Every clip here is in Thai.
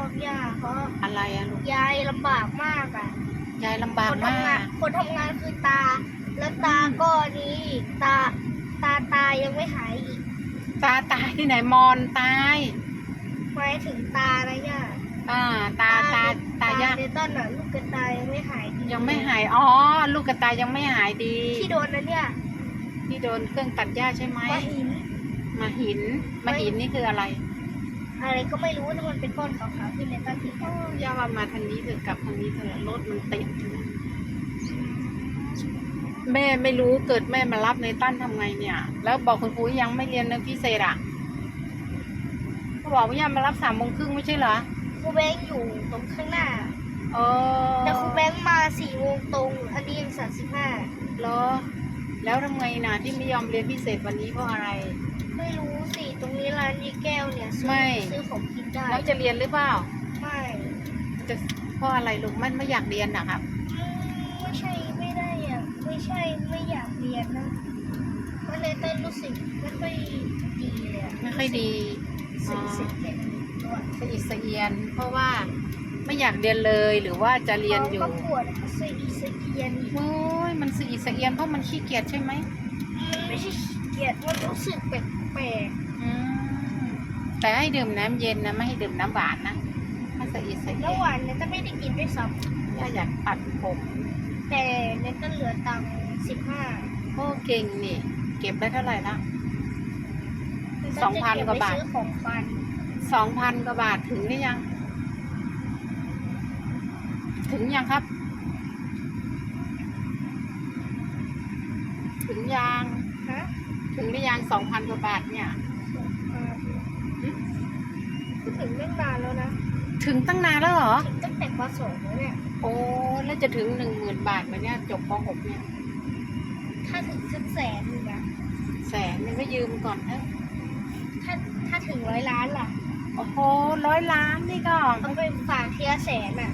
อบย่าเพราะอะไรอะลูกยายลำบากมากอะ ยายลำบากคนมาทำงานกคนทำงานคือตา แล้วตาก็นี้ตาตาตายังไม่หายอีกตาตายที่ไหนมอนตายหมายถึงตานะย่าอ่าตาตาตายากในต้นอะลูกกระตายยังไม่หายดียังไม่หายอ๋อลูกกระตายยังไม่หายดีที่โดนนะเนี่ยที่โดนเครื่องตัดหญ้าใช่ไหมมาหินมาหินมาหินนี่คืออะไร อะไรก็ไม่รู้แต่มันเป็นก้อนขาวๆที่ในต้นที่โอ้ยาว่ามาทางนี้เถอะกลับทางนี้เถอะรถมันติด แม่ไม่รู้เกิดแม่มารับในตั้นทำไงเนี่ย แล้วบอกคุณครูยังไม่เรียนเรื่องพิเศษอะเขาบอกว่ายังมารับสามโมงครึ่งไม่ใช่เหรอครูแบงค์อยู่ตรงข้างหน้า เออแต่ครูแบงค์มาสี่โมงตรง อันนี้ยังสามสิบห้า เหรอแล้วทำไงนะที่ไม่ยอมเรียนพิเศษวันนี้เพราะอะไร ไม่รู้สิตรงนี้ร้านยีแก้วเนี่ยซื้อไม่ ซื้อของกินได้แล้วจะเรียนหรือเปล่า ไม่จะเพราะอะไรลูกมันไม่อยากเรียนนะครับอืมไม่ใช่ไม่ได้อยากไม่ใช่ไม่อยากเรียนนะเพราะในเต้นรู้สึกไม่ค่อยดีเลยอะไม่ค่อยดีรู้สึกสึกเด็กตัวสะอิดสะเอียน เพราะว่าไม่อยากเรียนเลยหรือว่าจะเรียนอยู่ก็ปวดอะสะอีสะเอียนโอ้ยมันสะอิดสะเอียนเพราะมันขี้เกียจใช่ไหมมันไม่ใช่ขี้เกียจมันรู้สึกแปลกอืมแต่ให้ดื่มน้ำเย็นนะไม่ให้ดื่มน้ำหวานนะถ้าสะอิดสะๆเอีแล้วยนหวานเนี่ยจะไม่ได้กินด้วยซ้ย่าอยากตัดผมำแต่เนี่ยก็เหลือตังค์สิบห้าโอ้เก่งนี่ เก็บได้เท่าไหร่ละ สองพันกว่าบาท ซื้อของฟันสองพันกว่าบาทถึงหรือยัง ถึงยังครับ ถึงยังฮะ ถึงหรือยังสองพันกว่าบาทเนี่ยก็ถึงเรื่องนานแล้วนะถึงตั้งนานแล้วเหรอ ถึงตั้งแต่ปสองแล้วเนี่ยโอ้แล้วจะถึงหนึ่งหมื่นบาทไหมเนี่ยจบป .6 เนี่ยถ้าถึงสักแสนหนึ่งอะแสนนึงก็ยืมก่อนเถอะถ้าถ้าถึงร้อยล้านล่ะโอ้โหร้อยล้านนี่ก็เอาไปฝากทีละแสนอะ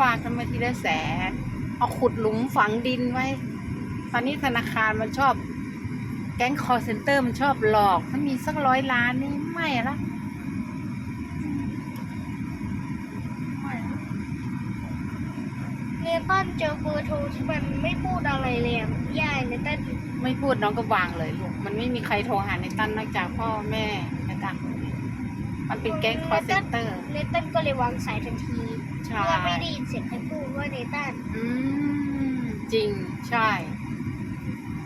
ฝากกันมาทีละแสนเอาขุดหลุมฝังดินไว้ ตอนนี้ธนาคารมันชอบ แก๊งคอร์เซนเตอร์มันชอบหลอกถ้ามีสักร้อยล้านนี่ไม่ละไม่ละเนตันเจอเบอร์โทรที่มันไม่พูดอะไรเลยอะยายเนตันไม่พูดน้องก็วางเลยลูก มันไม่มีใครโทรหาในตั้นนอกจากพ่อแม่นะจ๊ะมันเป็นแก๊งคอร์เซนเตอร์ เนตันก็เลยวางสายทันทีใช่เพื่อไม่ได้ยินเสียงใครพูดว่าเนตันอืม จริง ใช่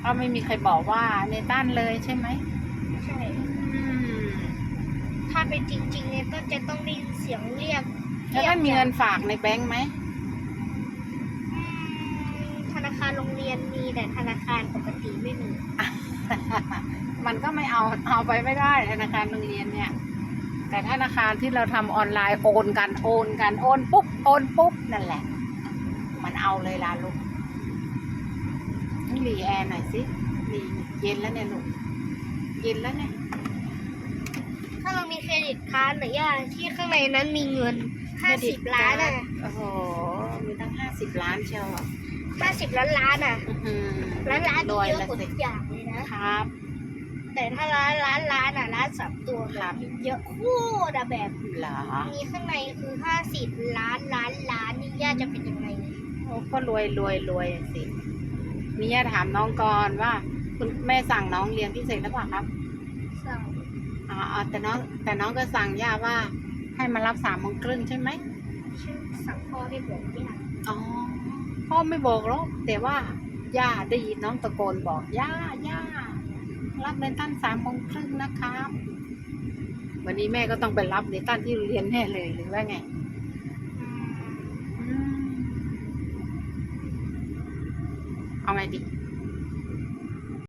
ถ้าไม่มีใครบอกว่าในตั้นเลยใช่ไหมใช่ อืมถ้าเป็นจริงๆเนตันจะต้องได้ยินเสียงเรียกแล้วได้มีเงินฝากในแบงค์ไหมอืมธนาคารโรงเรียนมีแต่ธนาคารปกติไม่มี มันก็ไม่เอาเอาไปไม่ได้ธนาคารโรงเรียนเนี่ย แต่ธนาคารที่เราทำออนไลน์โอนกันโอนกันโอนปุ๊บโอนปุ๊บนั่นแหละ มันเอาเลยล่ะลูก นี่รีแอร์หน่อยสิรีเย็นแล้วเนี่ยลูกเย็นแล้วเนี่ยถ้าเรามีเครดิตการ์ดหรือย่าที่ข้างในนั้นมีเงินห้าสิบล้านอะโอ้โหมีตั้งห้าสิบล้านเชียวอะห้าสิบล้านล้านอะอื้อหือล้านล้านรนี่วยเยอะละกว่าสิทุกอย่างเลยนะครับ แต่ถ้าร้านร้านร้านอะร้านสามตัวครับเยอะโคตรอะแบบเหรอมีข้างในคือห้าสิบล้านล้านล้านนี่ย่าจะเป็นยังไงเนี่ยโอ้ก็รวยรวยรวยสิ นี่ย่าถามน้องก่อนว่า คุณแม่สั่งน้องเรียนพิเศษหรือเปล่าครับสั่งอ๋ออ๋อแต่น้องแต่น้องก็สั่งย่าว่าให้มารับสามโมงครึ่งใช่ไหมชื่อสั่งพ่อให้บอกย่าอ๋อพ่อไม่บอกหรอกแต่ว่าย่าได้ยินน้องตะโกนบอกย่าย่ารับในตั้นสามโมงครึ่งนะครับ วันนี้แม่ก็ต้องไปรับในตั้นที่โรงเรียนแน่เลยหรือว่าไง ready.